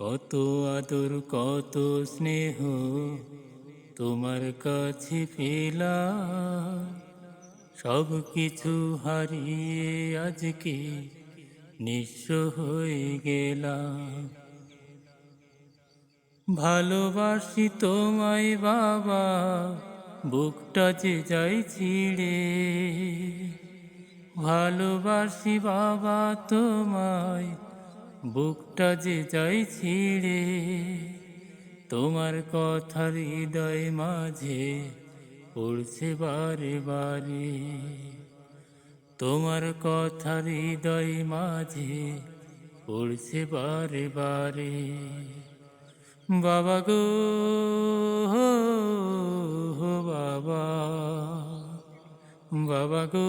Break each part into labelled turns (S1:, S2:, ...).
S1: কত আদর, কত স্নেহ তোমার কাছে পেলাম। সব কিছু হারিয়ে আজকে নিঃস্ব হয়ে গেলাম। ভালোবাসি তোমায় বাবা, বুকটা যে যাই ছিড়ে ভালোবাসি বাবা তোমায় বুকটা যে যাই ছিঁড়ে, তোমার কথা হৃদয় মাঝে পড়ছে বারে বারে। তোমার কথা হৃদয় মাঝে পড়ছে বারে বারে। বাবা গো বাবা। বাবা গো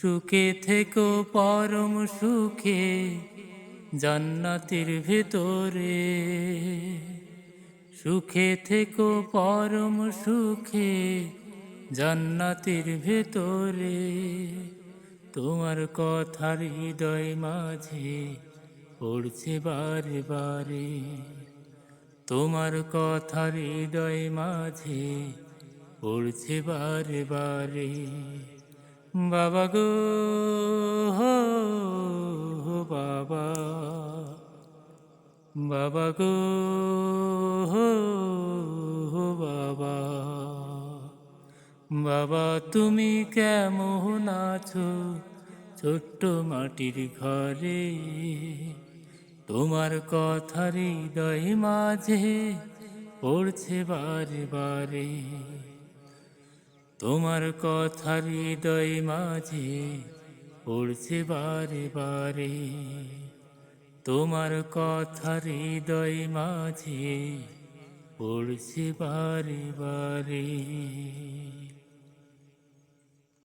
S1: সুখে থেকো, পরম সুখে, জান্নাতের ভেতরে। সুখে থেকো, পরম সুখে, জান্নাতের ভেতরে। তোমার কথা হৃদয় মাঝে পড়ছে বারে বারে। তোমার কথা হৃদয় মাঝে পড়ছে বারে বারে। বাবা গো বাবা। বাবা গো বাবা। বাবা, তুমি কেমন আছো ছোট্ট মাটির ঘরে? তোমার কথা হৃদয় মাঝে পড়ছে বারে বারে। তোমার কথা হৃদয় মাঝে পড়ছে বারে বারে। তোমার কথা হৃদয় মাঝে পড়ছে বারে বারে।